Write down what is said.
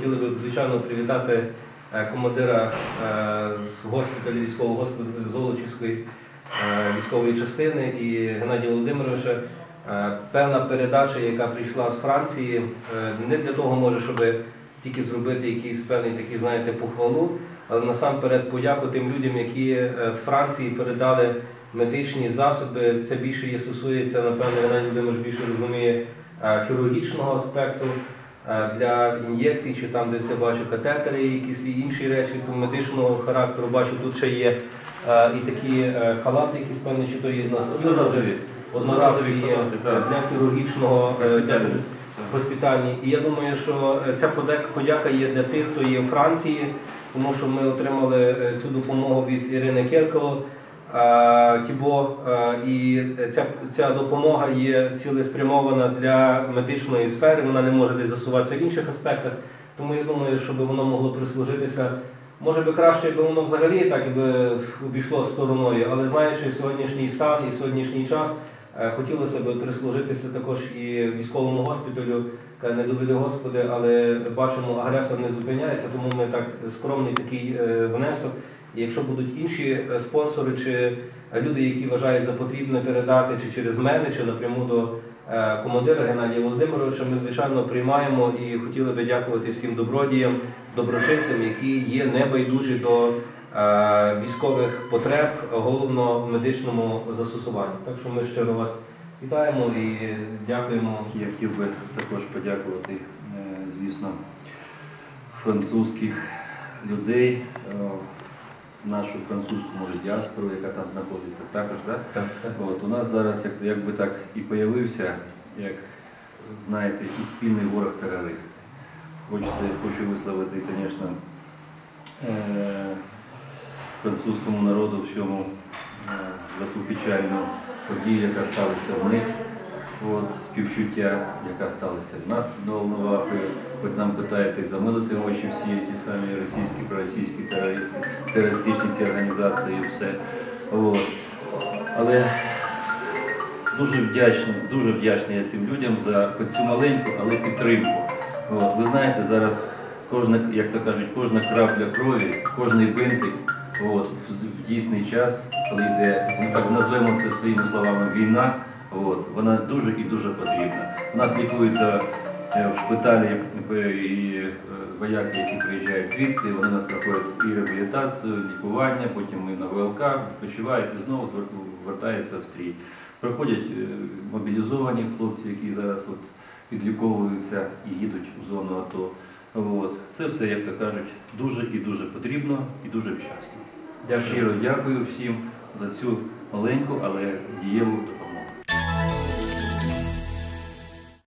хотіли б, звичайно, привітати е, командира е, з госпіталю військового госпіталю Золочівської е, військової частини і Геннадія Володимировича. Певна передача, яка прийшла з Франції, не для того може, щоб тільки зробити якийсь певний такий, знаєте, похвалу, але насамперед подяку тим людям, які з Франції передали медичні засоби. Це більше є стосується, напевно, Геннадій Володимирович більше розуміє хірургічного аспекту для ін'єкцій, чи там десь я бачу катетери, якісь і інші речі, то медичного характеру бачу, тут ще є е, і такі е, халати, якісь певні, чи то є на Одноразові. одноразові є для хірургічного е, для Госпітальні. І я думаю, що е, ця подяка є для тих, хто є в Франції, тому що ми отримали е, цю допомогу від Ірини Керкело. Тібо, і ця, ця допомога є цілеспрямована для медичної сфери, вона не може десь засуватися в інших аспектах. Тому я думаю, щоб воно могло прислужитися. Може би краще, якби воно взагалі так якби обійшло стороною, але знаючи сьогоднішній стан і сьогоднішній час, Е, Хотілося б прислужитися також і військовому госпіталю, не доведи Господи, але бачимо, агресор не зупиняється, тому ми так скромний такий е, внесок. І якщо будуть інші е, спонсори чи люди, які вважають за потрібне передати чи через мене, чи напряму до е, командира Геннадія Володимировича, ми звичайно приймаємо і хотіли би дякувати всім добродіям, доброчинцям, які є небайдужі до е, військових потреб, головно в медичному застосуванні. Так що ми щиро вас вітаємо і дякуємо. Я хотів би також подякувати, е, звісно, французьких людей, е, нашу французьку може діаспору, яка там знаходиться, також. Да? Так, так. От, у нас зараз як, якби так і появився, як знаєте, і спільний ворог терорист. Хочете, хочу висловити, звісно, е, французькому народу всьому е, за ту печальну подію, яка сталася в них. От, співчуття, яка сталася в нас під Волновахою, хоч нам питаються і замилити очі всі ті самі російські, проросійські терористи, терористичні ці організації і все. От. Але дуже вдячний, дуже вдячний я цим людям за цю маленьку, але підтримку. От, ви знаєте, зараз кожна, як то кажуть, кожна крапля крові, кожний бинтик от, в, в дійсний час, коли йде, ну так назвемо це своїми словами, війна, от, вона дуже і дуже потрібна. У нас лікуються е, в шпиталі е, і е, вояки, які приїжджають звідти, вони у нас проходять і реабілітацію, і лікування, потім ми на ВЛК відпочивають і знову звер- вертаються в стрій. Приходять мобілізовані хлопці, які зараз от підліковуються і їдуть у зону АТО. От. Це все, як то кажуть, дуже і дуже потрібно і дуже вчасно. Дякую. Щиро дякую всім за цю маленьку, але дієву допомогу.